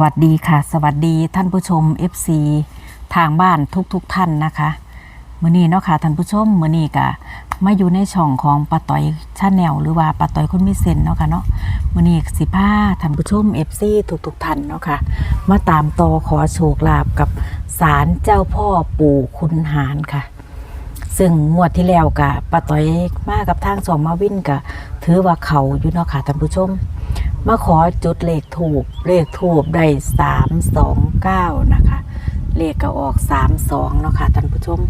สวัสดีค่ะ สวัสดีท่านผู้ชม FC ทางบ้านทุกๆทท่านนะคะมื้อนี้เนาะค่ะท่านผู้ชมมื้อนี้ก็มาอยู่ในช่องของปาต่อยชาแนลหรือว่าปาต่อยคนมีเซนเนาะค่ะเนาะมื้อนี้สิพาท่านผู้ชม FC ทุกๆท่านเนาะค่ะมาตามต่อขอโชคลาภกับศาลเจ้าพ่อปู่คุณหารค่ะ ซึ่งงวดที่แล้วกะป้าต้อยมากับทางสองมาวินกะถือว่าเขาอยู่เนาะค่ะท่านผู้ชม มาขอจุดเลขถูกเลขถูกได้สามสองเก้านะคะ เลขก็ออกสามสองเนาะค่ะท่านผู้ชม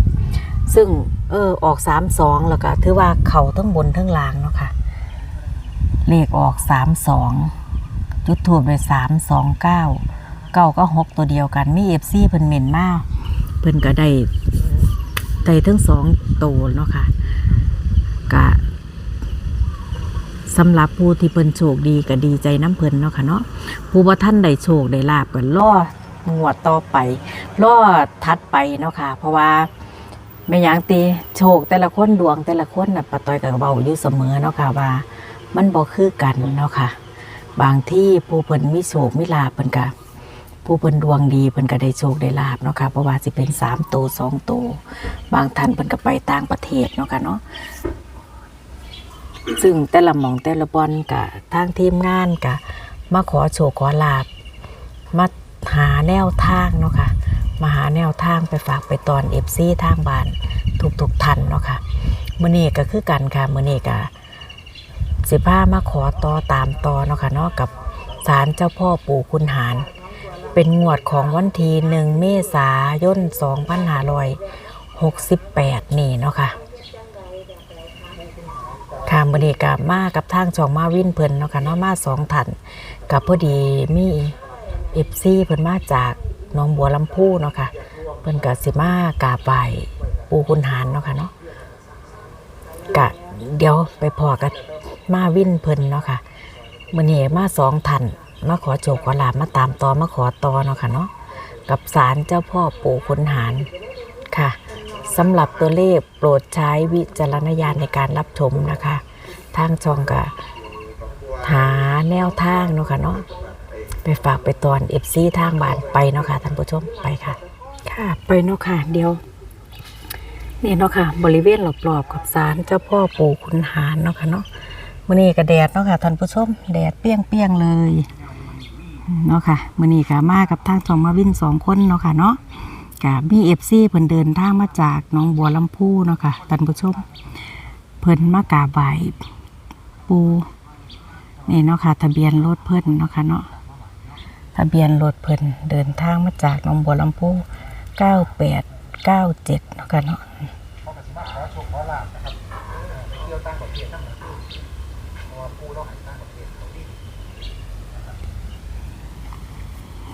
ซึ่งเออออกสามสองแล้วก็ถือว่าเขาทั้งบนทั้งล่างเนาะค่ะ เลขออกสามสองจุดถูกเลยสามสองเก้าเก้าก็หกตัวเดียวกันมีเอฟซีเพิ่นเหม็นมากเพิ่นก็ได้ได้ทั้งสองโตวเนาะค่ะกะ สำหรับผู้ที่เพิ่นโชคดีก็ดีใจน้ำเพิ่นเนาะค่ะเนาะผู้ว่ท่านได้โชคได้ลาบก็รองวดต่อไปรอทัดไปเนาะค่ะ เพราะว่าไม่อย่างตีโชคแต่ละคนดวงแต่ละคนน่ะปะตอยกับเบาอยู่เสมอเนาะค่ะว่า มันบ่คือกันเนาะค่ะ บางที่ผู้เพิ่นมีโชคมีลาบเพิ่นก็ผู้เพิ่นดวงดีเพิ่นก็ได้โชคได้ลาบเนาะค่ะเพราะว่าสิเป็นสามตัวสองตัวบางท่านเพิ่นก็ไปต่างประเทศเนาะค่ะเนาะ ซึ่งแต่ละหมองแต่ละบอนกะทางทีมงานกะมาขอโชคขอลาบมาหาแนวทางเนาะค่ะมาหาแนวทางไปฝากไปตอนเอฟซีทางบ้านทุกๆท่านเนาะค่ะมื้อนี้ก็คือกันค่ะมื้อนี้ก็สิพามาขอต่อตามต่อเนาะค่ะเนาะกับศาลเจ้าพ่อปู่คุณหาร เป็นงวดของวันที่หนึ่งเมษายน2568 นี่เนาะค่ะ ค่ะบริกามากับทางจองมาวินเพิ่นเนาะค่ะเนาะมาสองท่านกับพอดีมีเอฟซีเพิ่นมาจากหนองบัวลำพูเนาะค่ะ เพิ่นก็สิมากาบไหว้ปู่คุณหารเนาะค่ะเนาะกะเดี๋ยวไปพอกับมาวินเพิ่นเนาะค่ะมือนี้มาสองท่านมาขอโจกขอลาบมาตามต่อมาขอต่อเนาะค่ะเนาะกับศาลเจ้าพ่อปู่คุณหารค่ะ สำหรับตัวเลขโปรดใช้วิจารณญาณในการรับชมนะคะ ทางช่องก็หาแนวทางเนาะค่ะเนาะไปฝากไปตอนเอฟซีทางบ้านไปเนาะค่ะท่านผู้ชมไปค่ะ ค่ะไปเนาะค่ะ เดี๋ยวนี่เนาะค่ะ บริเวณรอบๆกับศาลเจ้าพ่อปู่ขุนหารเนาะค่ะเนาะมื้อนี้ก็แดดเนาะค่ะท่านผู้ชมแดดเปี้ยงๆเลยเนาะค่ะมื้อนี้ก็มากับทางช่องมาวินสองคนเนาะค่ะเนาะ กับมีเอฟซีเพิ่นเดินทางมาจากหนองบัวลำพูเนาะค่ะท่านผู้ชม เพิ่นมากราบไหว้ปูนี่เนาะค่ะ ทะเบียนรถเพิ่นเนาะค่ะเนาะทะเบียนรถเพิ่นเดินทางมาจากหนองบัวลำพู9897เนาะค่ะเนาะ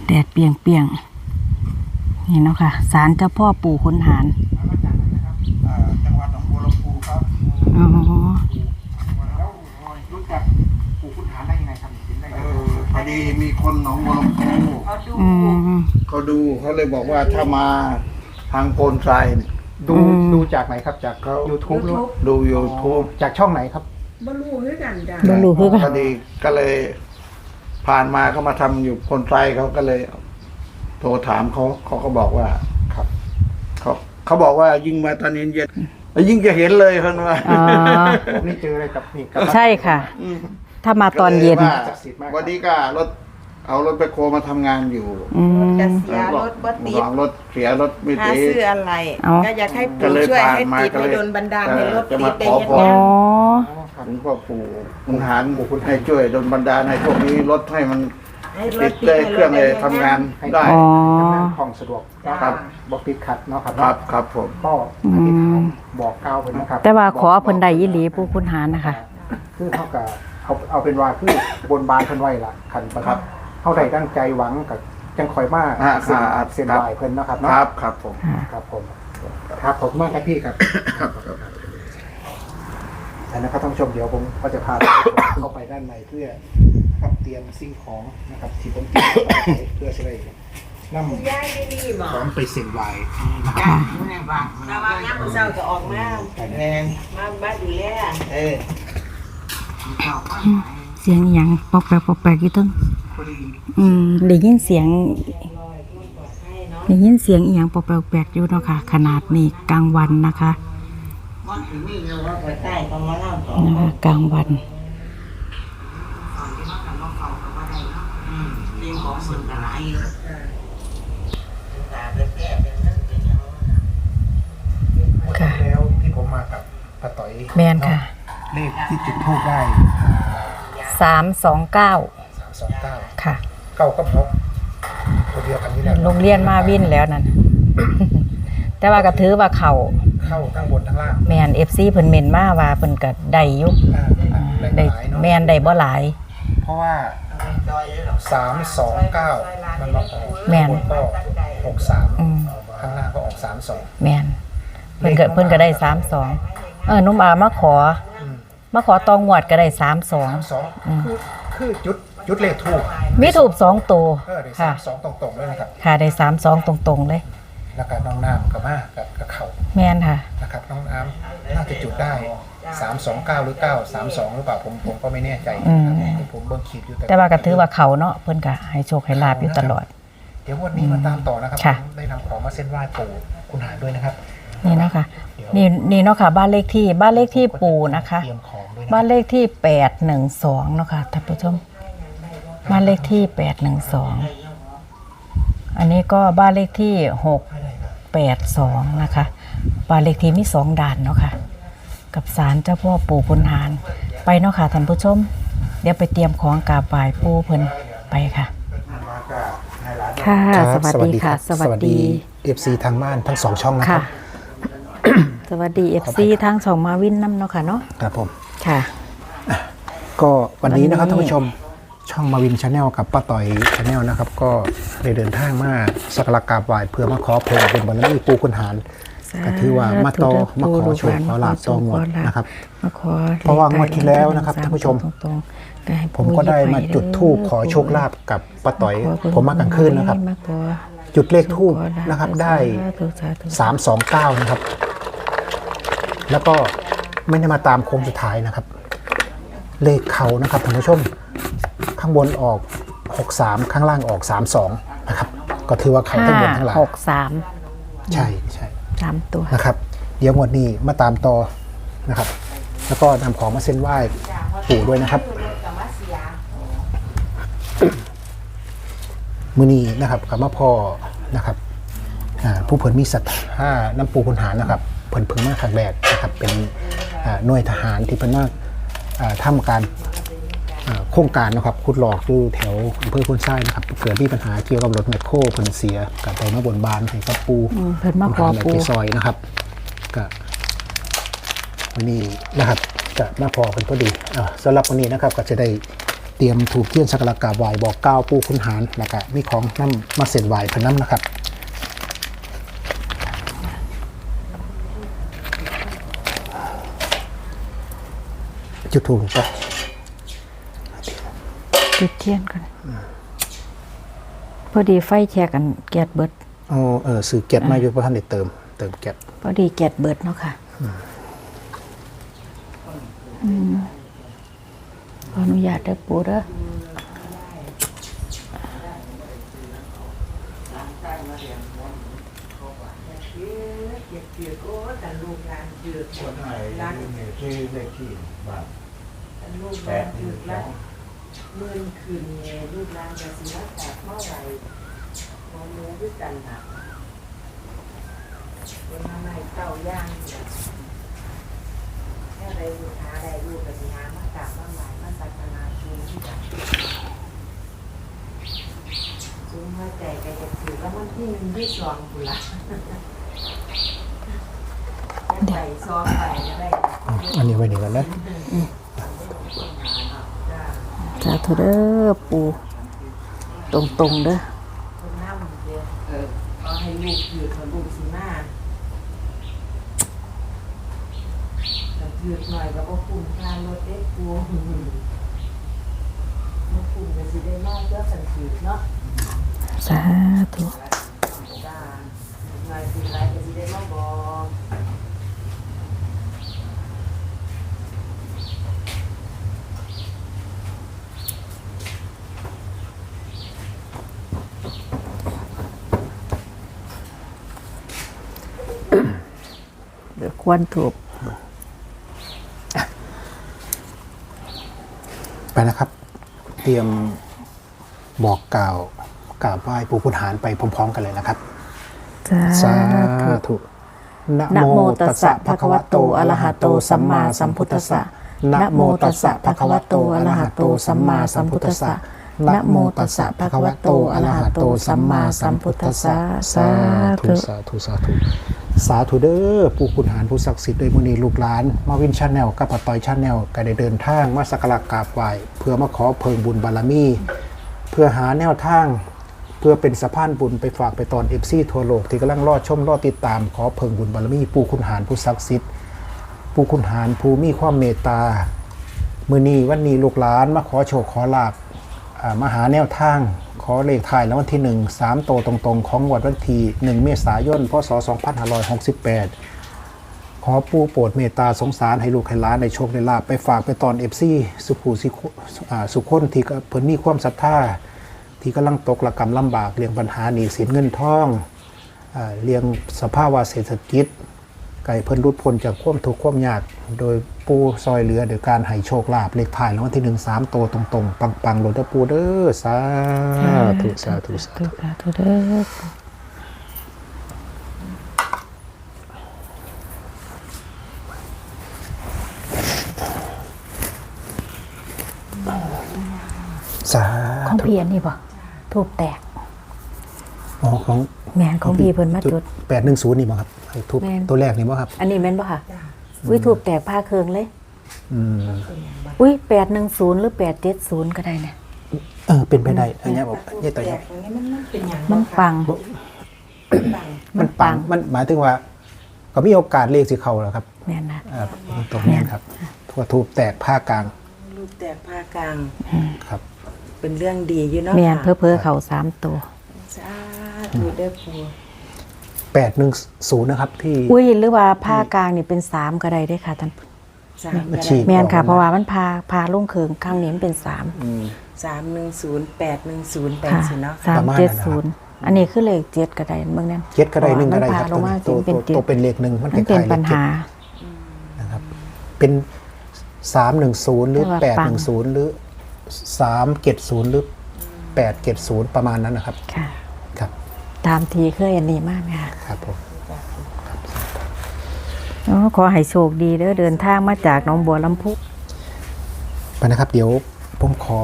แดดเปียงเปียง นี่เนาะค่ะศาลเจ้าพ่อปู่ขุนหารอ่าจังหวัดหนองบัวลำพูครับอ๋อแล้วรู้จักปู่ขุนหารได้ยังไงครับถึงได้เออพอดีมีคนหนองบัวลำพูอืมเขาดูเขาเลยบอกว่าถ้ามาทางโพนทรายเนี่ยดูอืมดูจากไหนครับจากเขา YouTube หรือว่าดูยูทูบจากช่องไหนครับบ่รู้คือกันจ้ะบ่รู้คือกันพอดีก็เลย ผ่านมาเขามาทำอยู่โพนทรายเขาก็เลยโทรถามเขาเขาก็บอกว่า ครับเขาเขาบอกว่ายิ่งมาตอนเย็นๆแล้วยิ่งจะเห็นเลยคนว่าอ๋อผมนี่เจออะไรกับนี่กับใช่ค่ะมถ้ามาตอนเย็น ก็ลว่าวันนี้ก็รถ เอารถไปโคมาทำงานอยู่อืม จะเสียรถบ่ติดวางรถเสียรถไม่หาติด ซื้ออะไร เอา ก็อยากให้ก็ปู่เลยช่วยผ่านให้มาติดก็ให้เลยโดนบันดาลให้รถจะติมาดได้ขอยังพไงรอ๋อหลวงพ่อปู่มุนหารให้ช่วยดลบันดาลให้พวกนี้รถให้มัน ให้รติถดได้เครื่องเลยทำงานให้ได้ อ๋อทำงานคล่องสะดวกจ้า ครับ บอกติดขัดเนาะครับครับครับผม ก็อธิษฐานบอกกล่าวไปนะครับแต่ว่าขอเพิ่นได้อีหลีผู้คุณหารนะคะ คือเท่ากับเอาเอาเป็นว่าคือบนบานเพิ่นไว้ล่ะขันประครัทับบเท่าใดตั้งใจหวังกับจังคอยมาอ่าเส้นครับเส้นครับลายเพิ่นเนาะครับคเนาะรับครับผม ครับผม ครับผมมากครับพี่ครับ ครับครับ อันนะครับท่านผู้ชมเดี๋ยวผมก็จะพาเข้าไปด้านในเพื่อนะครับเตรียมสิ่งของนะครับที่ผมเตรียมไว้เพื่อจะได้นำย้ายที่นี่บ่ของไปเส้นไหวจ้าระวังน้ำมื้อเช้าจะออกมาแรงมาบ้านดูแลเออเสียงอหยังปอกแปกปอกแปกอยู่ตึงคคนดีอืมได้ยินเสียงได้ยินเสียงอีหยังแปลกๆอยู่เนาะค่ะ ขนาดนี้กลางวันนะคะมั นถึงมีเงินว่าไปใต้ก็มาเล่าต่อนะคะกลางวันอืมเรื่องของส่วนกระไรเยอะตาไปแก้เป็นเรื่องเป็นอย่างนั้นค่ะแล้วที่ผมมากับป้าต่อยแมนค่ะ เลขที่จุดทูบได้สามสองเก้าสามสองเก้าค่ะเก้ากับหกตัวเดียวกันนี่แหละโรงเรียนมาวินแล้วนั่นแต่ว่าก็ถือว่าเขา เข้าทั้งบนทั้งล่างแมนเอฟซีเพิ่นเมนมาว่าเพิ่นก็ได้อยู่อ่าอ่าแรงได้หลายเนาะแมนได้บ่หลาย เพราะว่าสามสองเก้ามันมาออกแม่นบนก็หกสามอืมข้างล่างก็ออกสามสองแมนเพิ่นก็เพิ่นก็ได้สามสองเออนุ่มอามาขออืมมาขอตองงวดก็ได้สามสองสามสองคือคือจุดจุดเลขทูบมีถูกสองตัวเออได้สาค่ะ มสองตรงๆเลยนะครับ ค่ะได้สามสองตรงๆเลย แล้วก็น้องน้ำกับมากับกับเขาแมนค่ะ นะครับน้องน้ำน่าจะจุดได้สามสองเก้าหรือเก้าสามสองหรือเปล่าผมผมก็ไม่แน่ใจนะครับผมเบิ่งขีดอยู่แต่ว่าก็ถือว่าเขาเนาะเพิ่นก็ให้โชคให้ลาบอยู่ตลอด เดี๋ยววันนี้มาตามต่อนะครับค่ะ ผมได้นำของมาเส้นไหว้ปู่คุณหารด้วยนะครับนี่นะคะนี่นี่เนาะค่ะ บ้านเลขที่บ้านเลขที่ปู่นะคะ เตรียมของด้วยนะบ้านเลขที่แปดหนึ่งสองเนาะค่ะท่านผู้ชม บ้านเลขที่แปดหนึ่งสองอันนี้ก็บ้านเลขที่หก แปดสองนะคะบ้านเลขที่มีสองด่านเนาะค่ะ กับศาลเจ้าพ่อปู่พุนหารไปเนาะค่ะท่านผู้ชม เดี๋ยวไปเตรียมของกราบไหว้ปู่เพิ่นไปค่ะ ค่ะสวัสดีค่ะ สวัสดี เอฟซีทางบ้านทั้งสองช่องนะคค่ะ รับ สวัสดีเอฟซีทางสองมาวินน้ำเนาะค่ะเนาะ ครับผม ค่ะ ก็วันนี้นะครับวันนี้ท่านผู้ชม ช่องมาวินชาแนลกับป้าต่อยชาแนลนะครับ ก็ได้เดินทางมาสักการะกราบไหว้เพื่อมาขอเพลเป็นบารมีปู่คุณหารก็ถือว่ามาต่อมาขอโชคขอลาบต่องวดนะครับมาขอเพราะว่างวดที่แล้วนะครับท่านผู้ชมตรงๆให้ผมก็ได้มาจุดธูปขอโชคลาภกับป้าต่อยขอผมมากลางคืนนะครับมาขอจุดเลขทูบขอลานะครับได้สาธุสาธุสามสองเก้านะครับ แล้วก็ไม่ได้มาตามโค้งสุดท้ายนะครับ เลขเขานะครับท่านผู้ชม ข้างบนออกหกสามข้างล่างออกสามสองนะครับ ก็ถือว่าเขาทั้งบนทั้งหลังหกสามใช่ใช่สามตัว นะครับ เดี๋ยวหมดนี้มาตามต่อนะครับ แล้วก็นำของมาเส้นไหว้ปู่ด้วยนะครับ มือนี้นะครับกับมาพ่อนะครับอ่าผู้เพิ่นมีศรัทธาน้ำปูคุณหารนะครับ เพิ่นเพิ่งมาครั้งแรกนะครับ เป็นอ่าหน่วยทหารที่เพิ่นมาอ่าทำการอ่า โครงการนะครับขุดหลอกอยู่แถวอำเภอพุนทรายนะครับเกิดมีปัญหาเกี่ยวกับรถแมคโครเพิ่นเสียกับไปมาบนบานให้กับปูอืมเพิ่นมาขอคุณหรปู่ไปซอยนะครับก็วันนี้นะครับจะมาพอกันพอดีอ่าสำหรับวันนี้นะครับก็จะได้เตรียมถูกเทียนสักการะกราบไหว้บอกเก้าวปูคุณหารแล้วก็มีของน้ำมาเส้นไหว้เพิ่นน้ำนะครับ จุดถูกปะ จุดเทียนก่อนพอดีไฟแชกกันแกดเบิดอ๋อเออสื่อเก็บมาอยู่เพราะท่านได้เติม เติมเก็บพอดีแกดเบิดเนาะค่ะอืมขออนุญาตเด้อปู่เด้อคนไหนที่เลขที่บ้านลูกหลานถือละ เมื่อนคืนเนี่ยลูกหลานจะสิมาแตกเมื่อไหร่พอรู้ด้วยกันค่ะเป็นทำไมเต้าย่างเนี่ยแค่ใดลูกค้าใดลูกกสิหามากราบมาไหว้มาสักการะชูที่กันซุ้มหัวใจก็จะถือแล้วมันที่หนึ่งที่สองกุละแค่ใส่ซองไปก็ได้อันนี้ไว้นี่ก่อนนะ สาธุเด้อปูตรงๆเด้อคนน้ำเด้อเอาให้ลูกยืดกับลูกสิมาแต่ยืดหน่อยก็คุ้มค่ารถเด็กกลัวบ่คุ้มก็สิได้มาเยอะสันติเนาะสาธุ จ้าหน่อยสิไรก็สิได้มาบอก ควนถูกไปนะครับ เตรียมบอกกล่าวกราบไหว้ปู่คุณหารไปพร้อม ๆ กันเลยนะครับสาธุนะนะโมโมตัตัสสสะสะภะภะคะคะวะวะโตโตอะอะระระหะหะโตโตสัสัมมมามาสัสัมมพุพุททธัธัสสสะสะนะนะโมโมตัตัสสสะสะภะภะคะคะวะวะโตโตอะอะระระหะหะโตโตสัสัมมมามาสัสัมมพุพุททธัธัสสสะสะ นะโมตัสสะภะคะวะโตอะระหะโตสัมมาสัมพุทธัสสะสาธุธุสาธุสาธุสาธุเด้อปู่คุณหารผู้ศักดิ์สิทธิ์โดยมุนีลูกหลาน มาวินชาแนลกับปะตอยชาแนลก็ได้เดินทางมาสักการะกราบไหว้เพื่อมาขอเพิงบุญบารมี เพื่อหาแนวทาง เพื่อเป็นสะพานบุญไปฝากไปตอนเอฟซีทั่วโลกที่กำลังรอชมรอติดตามขอเพิงบุญบารมีปู่คุณหารผู้ศักดิ์สิทธิ์ปู่คุณหารผู้มีความเมตตามือนีวันนี้ลูกหลานมาขอโชคขอลาบ มาหาแนวทาง ขอเลขถ่ายแล้ววันที่หนึ่งสามโตวตรงๆ ของงวดวันที่หนึ่งเมษายน พศ 2568 ขอปูโปรดเมตตาสงสารให้ลูกให้หล้านในโชคในลาบไปฝากไปตอนเอฟซีสุขูสิคุอ่าสุขคนที่ก็เพิ่นมีความศรัทธา ที่กำลังตกระกรรมลำบากเรียงปัญหาหนี้สินเงินทองอาเรียงสภาวะเศรษฐกิจ ไก่เพิ่นรุดพ้นจากความทุกข์ความยาก โดย ปูซอยเหลือโดยการให้โชคลาภเลขถ่ายรางวัลที่หนึ่งสามโตวตรงๆ ปังๆโหลดเด้อปูเด้อสาธุสาธุสาธุสาธุเด้อสาของธุพี่อันนี้บ่ทูบแตกอ๋อของแม่นของพี่เพิ่นมาจุดแปดหนึ่งศูนย์นี่มั้งครับไอ้ทุบแม่นตัวแรกนี่มั้งครับ อันนี้แม่นบ่ค่ะ อุ้ยทูบแตกผ้าเคืองเลยอืมอุ้ย810หรือ870ก็ได้เนี่ยเออเป็นไปได้อันเนี้ยบอกเนี่ยต่อยครับอย่างนี้มันมันเป็นอย่างมันปัง มันปัง มันหมายถึงว่า ก็มีโอกาสเลขสิเข้าแล้วครับแม่นนะอ่าตรงนี้ครับทั่วทูบแตกผ้ากลางรูปแตกผ้ากลางครับ เป็นเรื่องดีอยู่เนาะแม่นค่ะเพ้อๆเขาสามตัวสาธุเด้อปู แปดหนึ่งศูนย์นะครับ ที่อุ้ยหรือว่าผ้ากลางนี่เป็นสามก็ได้เด้อค่ะท่านสามมันก็ฉีได้กแม่นค่ะเพราะว่ามันพาพาลงเคืองข้างนี้มันเป็นสามอืมสามหนึ่งศูนย์แปดหนึ่งศูนย์แปดค่ะสิเนาะสาปมระมาณเจ็ดนั้นนะคศูรับนย์อันนี้คือเลขเจ็ดก็ได้เมืองนั้นเจ็ดก็ได้หนึ่งก็ได้เพคราะรับว่ามันพาลงมาตัวจริงเป็นตัวเจ็ดตัวเป็นเลขหนึ่งมันมันเป็นคล้ายๆเลปัญขเจ็ดหานะครับ เป็นสามหนึ่งศูนย์หรือแต่ว่าแปดปัหนึ่งงศูนย์หรือสามเจ็ดศูนย์หรือแปดเจ็ดศูนย์ประมาณนั้นนะครับค่ะครับ ตามทีเคยอันนี้มากไหมคะครับผมอ๋อขอให้โชคดีเด้อเดินทางมาจากหนองบัวลำพูไปนะครับ เดี๋ยวผมขอ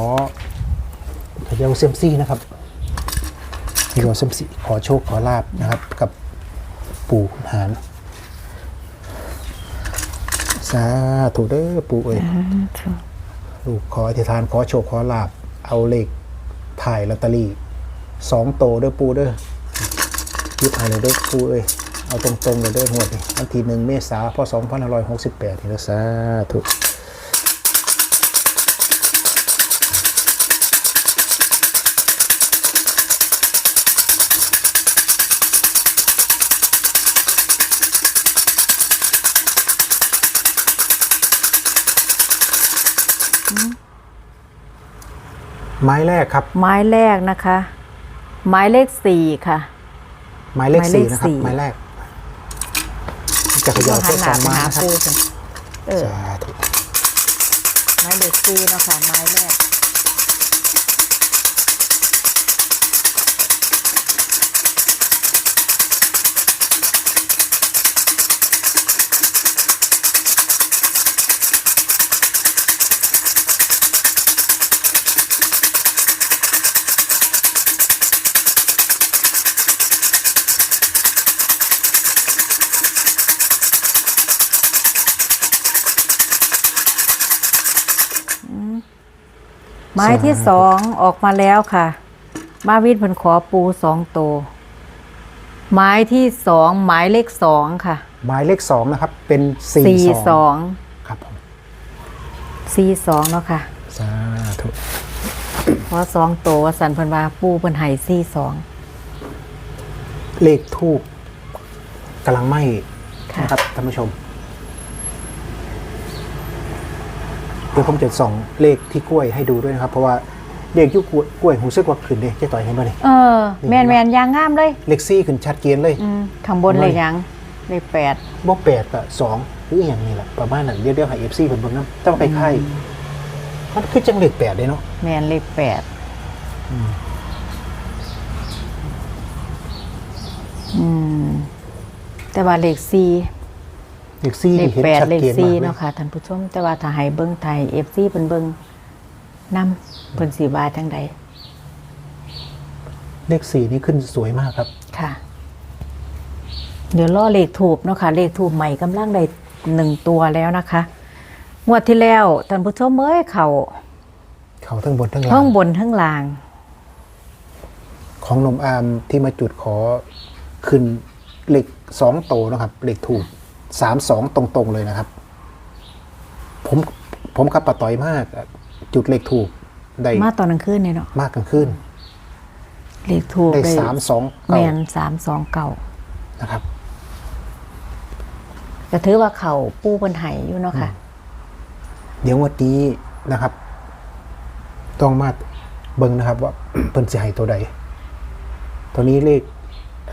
เขย่าเซยมซี่นะครับเขย่าเซยมซี่ขอโชคขอลาบนะครับ กับปู่ขุนหารสาธุเด้อปู่เอ้ยลูกขออธิษฐานขอโชคขอลาบเอาเลขถ่ายลอตเตอรี่สองโตเด้อปูเด้อ ยึดเอาเลยเด้อปูเอ้ยเอาตรงๆเลยเด้อหวดนี่วันที่หนึ่งเมษาพศ2568นี่ละสาธุไม้แรกครับ ไม้แรกนะคะ ไม้เลขสี่ค่ะไม้เลข หมายเลสี่ขนะครับสี่ไม้แรกจะเขย่าหัแค่นหสน้าองไปไม้นะครับหาปูกันเออสาธุไม้เลขสี่เนาะค่ะไม้แรก ไม้ที่สองออกมาแล้วค่ะ มาวินเพิ่นขอปูสองโตวไม้ที่สองหมายเลขสองค่ะไม้เลขสองนะครับ เป็นสี่สี่สสอองงครับผมสี่สองเนาะค่ะ สาธุเพราะสองโตวว่าสันเพิ่นว่าปูเพิ่นให้สี่สองเลขทูบกำลังไหม้ค่ะ นะครับท่านผู้ชม ดี๋ยวผมจะส่องเลขที่กล้วยให้ดูด้วยนะครับ เพราะว่าเลขยุคกล้วยหูซึกว่าขึ้นเลยเจ๊ต่อยเห็นป่ะนี่ เออแมนแมนยางงามเลยเลขซี่ขึ้นชัดเจนเลยอืมข้างบนเลยยังเลขแปดบ่แปดกับสองหรืออหย่างนี้แหละประมาณนั้นเดี๋ยวเดี๋ยวให้เอฟซีเพิ่นเบิ่งนำแต่ว่าคล้ายๆมันคือจังเลขแปดเลยเนาะแมนเลขแปดอืมแต่ว่าเลขสี่ เลขสี่เลนี่ขเห็นแปดชัดเลขเจนสี่มากเลเนาะยค่ะท่านผู้ชมแต่ว่าถ้าให้เบิ้งไทยเอฟซีเพิ่นเบิ้งนํเพิ่นสีบาจังใดเลขสี่นี่ขึ้นสวยมากครับ ค่ะ เดี๋ยวล่อเลขถูกเนาะค่ะ เลขถูกใหม่กำลังได้หนึ่งตัวแล้วนะคะงวดที่แล้วท่านผู้ชมเอ้ยเขาเขาทั้งบนทั้งล่าห้องงบนทั้งล่าง ของหนมอามที่มาจุดขอขึ้นเลขสองโตนะครับเลขถูก สามสองตรงๆเลยนะครับ ผมผมกับปะต่อยมาก จุดเลขถูกได้มาตอนกลางคืนเนี่ยเนาะมากกลางคืนเลขถูกได้สามสองแมเก้านสามสองเก่านะครับก็ถือว่าเขาปูเพิ่นไห้อยู่เนาะค่ะ เดี๋ยววันนี้นะครับ ต้องมาเบิ่งนะครับ ว่าเพิ่นสิให้ตัวใด ตัวนี้เลข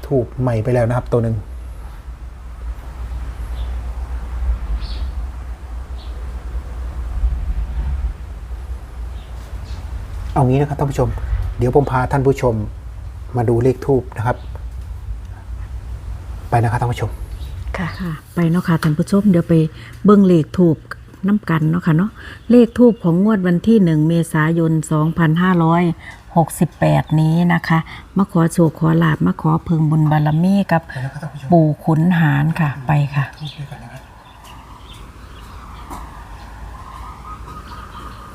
ถูกใหม่ไปแล้วนะครับ ตัวหนึ่ง เอางี้นะครับท่านผู้ชม เดี๋ยวผมพาท่านผู้ชมมาดูเลขทูบนะครับ ไปนะครับท่านผู้ชม ค่ะไปเนาะค่ะท่านผู้ชมเดี๋ยวไปเบิ่งเลขทูบน้ำกันเนาะค่ะเนาะเลขทูบของงวดวันที่หนึ่งเมษายน 2568 นี้นะคะ มาขอโชคขอลาบมาขอเพึงบุญบารมีกับปู่ขุนหารค่ะไปค่ะ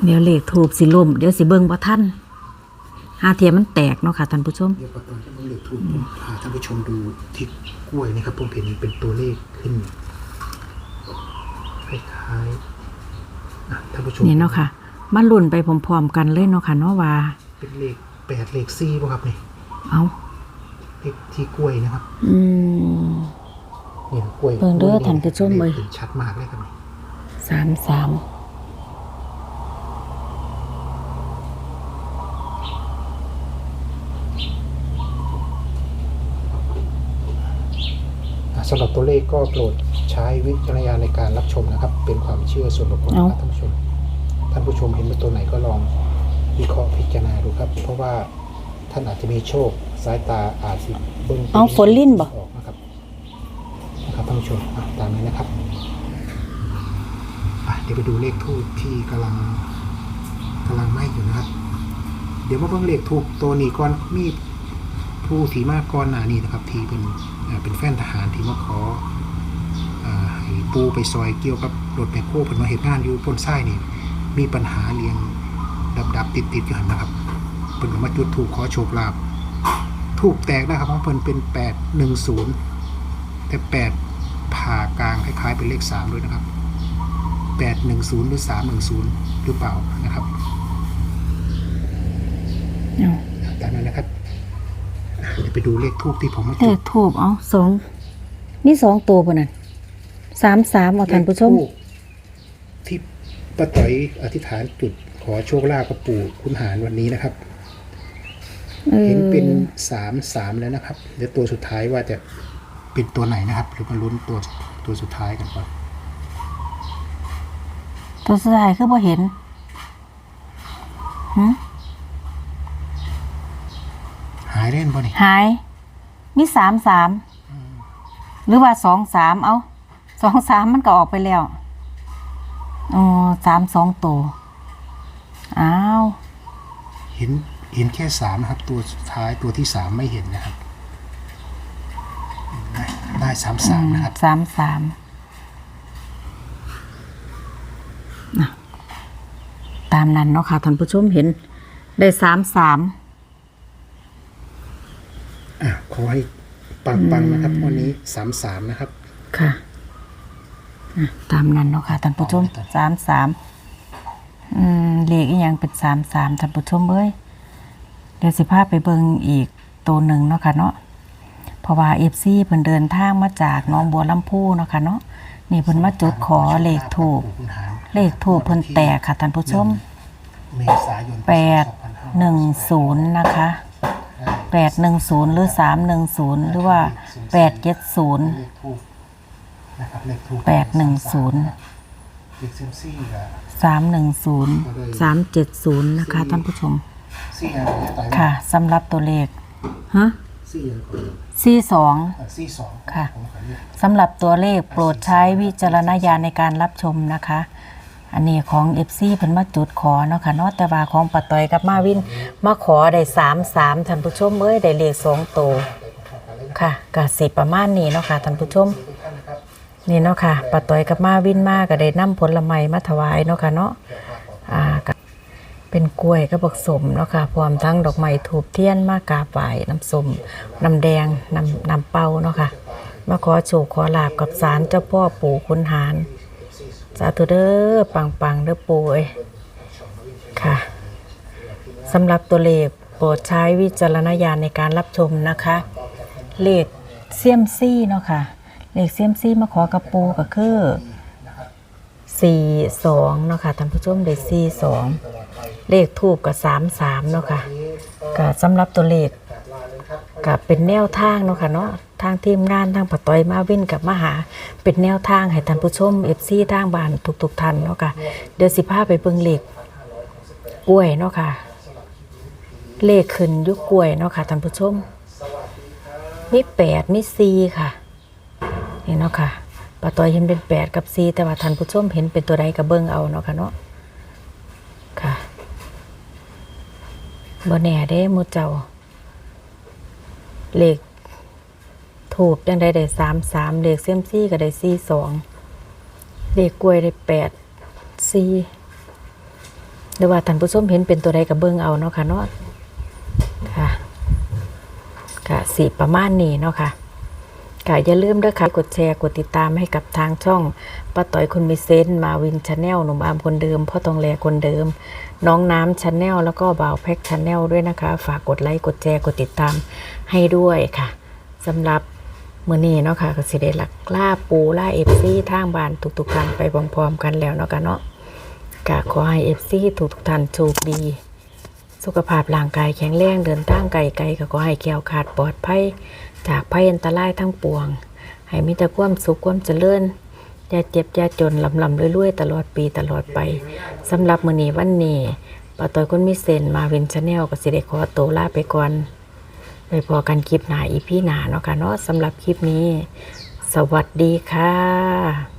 เดี๋ยวเลขทูบสิล่มเดี๋ยวสิเบิ่งบ่ท่านหาเทียมมันแตกเนาะค่ะท่านผู้ชม เดี๋ยวก่อนจะเบิ่งเลขทูบผมพาท่านผู้ชมดูที่กล้วยนะครับผมเห็นเป็นตัวเลขขึ้นคล้ายๆอะท่านผู้ชมนี่เนาะค่ะมาลุ่นไปพร้อมๆกันเลยเนาะค่ะเนาะว่า เป็นเลขแปดเลขสี่ป่ะครับนี่เอาเลขที่กล้วยนะครับอืมเนี่ยกล้วยเบิ่งเด้อกล้วยท่านผู้ชมเอ้ย ห็นชัดมากเลยครับนี่ สามสาม สำหรับตัวเลขก็โปรดใช้วิจารณญาณในการรับชมนะครับ เป็นความเชื่อส่วนบุคคลนะครับท่านผู้ชม ท่านผู้ชมเห็นเป็นตัวไหนก็ลองวิเคราะห์พิจารณาดูครับ เพราะว่าท่านอาจจะมีโชคสายตาอาจสิเบิ้งเอาฝนลิ้นบ่ ออกนะครับนะครับท่านผู้ชมอะตามนี้นะครับอะเดี๋ยวไปดูเลขทูบที่กำลังกำลังไหม้อยู่นะครับ เดี๋ยวมาเบิ่งเลขทูบตัวนี้ก่อนมีผู้ถีมาก่อนหน้านี้นะครับ ที่เป็นอ่า เป็นแฟนทหารที่มาขออ่าให้ปูไปซอยเกี่ยวกับรถแมคโครเพิ่นมาเหตุงานอยู่พ้นไส้นี่ มีปัญหาเรียงดับดับติดติดอยู่หันนะครับเพิ่นก็มาจุดถูกขอโชคลาภถูกแตกนะครับเพราะเพิ่นเป็นแปดหนึ่งศูนย์แต่แปดผ่ากลางคล้ายๆเป็นเลขสามด้วยนะครับแปดหนึ่งศูนย์หรือสามหนึ่งศูนย์หรือเปล่านะครับเไปดูเลขทูบที่ผมมาเลจุดขทูบเอาสองนี่สองตัวปะนั่นสามสามเอาท่านผู้ชม เลขธูปที่ป้าต่อยอธิษฐานจุดขอโชคลาภกับปู่คุณหารวันนี้นะครับ เออ เห็นเป็นสามสามแล้วนะครับเดี๋ยวตัวสุดท้ายว่าจะเป็นตัวไหนนะครับหรือมาลุ้นตัวตัวสุดท้ายกันก่อนตัวสุดท้ายคือบ่เห็นหึหาย เล่นบ่นี่หาย มีสามสามหรือว่าสองสามเอาสองสามมันก็ออกไปแล้วอ๋อสามสองตัวอ้าวเห็นเห็นแค่สามนะครับ ตัวสุดท้ายตัวที่สามไม่เห็นนะครับ ได้ได้สามสามนะครับสามสามน่ะตามนั้นเนาะค่ะท่านผู้ชมเห็นได้สามสาม อะขอให้ปังปังๆนะครับวันนี้สามสามนะครับ ค่ะอะ ตามนั้นเนาะค่ะท่านผู้ชมสามสามอืมเลขอีหยังเป็นสามสามท่านผู้ชมเอ้ยเดี๋ยวสิพาไปเบิ่งอีกตัวหนึ่งเนาะค่ะเนาะเพราะว่าเอฟซีเพิ่นเดินทางมาจากหน้องบัวลำพูเนาะค่ะเนาะนี่เพิ่นมาจุดขอเลขถูก เลขถูกเพิ่นแตกค่ะท่านผู้ชม เมษายนแปดหนึ่งศูนย์นะคะ แปดหนึ่งศูนย์หรือสามหนึ่งศูนย์หรือว่าแปดเจ็ดศูนย์เลขทูปนะครับเลขทูปแปดหนึ่งศูนย์เลขเซยมซี่กับสามหนึ่งศูนย์สามเจ็ดศูนย์นะคะท่านผู้ชม ซี่อะไรเนี่ยต่อยค่ะสำหรับตัวเลขฮะซี่อะไรก่อนสี่สองอะซี่สองค่ะ ผมขอเรียก สำหรับตัวเลขโปรดใช้วิจารณญาณในการรับชมนะคะ อันนี้ของเอฟซีเพิ่นมาจุดขอเนาะค่ะเนาะแต่ว่าของปะตอยกับมาวินมาขอได้สามสามท่านผู้ชมเอ้ยได้เลขสองตัวค่ะกะสิประมาณนี้เนาะค่ะท่านผู้ชมนี่เนาะค่ะปะตอยกับมาวินมาก็ได้นำผลไม้มาถวายเนาะค่ะเนาะอ่าก็เป็นกล้วยกับบักสมเนาะค่ะพร้อมทั้งดอกไม้ถูกเทียนมากราบไหว้น้ำส้มน้ำแดงน้ำน้ำเปาเนาะค่ะมาขอโชคขอลาบกับศาลเจ้าพ่อปู่คุณหาร สาธุเด้อปังปังเด้อปู่เอ้ยค่ะสำหรับตัวเลขโปรดใช้วิจารณญาณในการรับชมนะคะ เลขเซียมซี่เนาะค่ะ เลขเซียมซี่มาขอกับปูก็คือสี่สองเนาะค่ะท่านผู้ชมได้สี่สองเลขทูบกับสามสามเนาะค่ะก็สำหรับตัวเลขกับเป็นแนวทางเนาะค่ะเนาะ ทางทีมงานทางปะต้อยมาวินกับมาหา เป็นแนวทางให้ท่านผู้ชมเอฟซีทางบ้านทุกๆท่านเนาะค่ะเดี๋ยวสิพาไปเบิ่งเลขกล้วยเนาะค่ะเลขขึ้นอยุกกล้วยเนาะค่ะท่านผู้ชมมีแปดมีสี่ค่ะนี่เนาะค่ะปะต้อยเห็นเป็นแปดกับสี่แต่ว่าท่านผู้ชมเห็นเป็นตัวใดกับเบิ่งเอาเนาะค่ะเนาะค่ะบ่แน่เด้หมูเจ้าเลข ถูกยังได้ได้สามสามเลขเซยมซี่ก็ได้สี่สองเลขกล้วยได้แปดสี่หรือว่าท่านผู้ชมเห็นเป็นตัวใดกับเบิ้งเอาเนาะค่ะเนาะค่ะค่ะสีประมาณนี้เนาะค่ะค่ะอย่าลืมด้วยค่ะ กดแชร์ กดติดตามให้กับทางช่องป้าต่อยคนมีเซนมาวินชาแนลหนุ่มอามคนเดิม พ่อตองแลคนเดิม น้องน้ำชาแนลแล้วก็บ่าวแพ็กชาแนลด้วยนะคะ ฝากกดไลค์ กดแชร์ กดติดตามให้ด้วยค่ะสำหรับ มื่อนี้เนาะค่ะก็สิได้หลักล่าปูล่าเอฟซีทางบ้านทุกๆท่านไปพร้อมๆกันแล้วเนาะกันเนาะกะขอให้เอฟซีทุกๆท่านโชคดี สุขภาพร่างกายแข็งแรงเดินทางไกลๆก็ขอให้แก้วขาดปลอดภัย จากภัยอันตรายทั้งปวง ให้มีแต่ความสุขความเจริญอย่าเจ็บอย่าจนลำลำรวยๆ ตลอดปีตลอดไปสำหรับมื้อนี้วันนี้ป้าต้อยคนมีเซนมาเวนชาแนลก็สิได้ขอตัวลาไปก่อน ไปพอกันคลิปหนาอีพี่หนาเนาะค่ะเนาะสำหรับคลิปนี้ สวัสดีค่ะ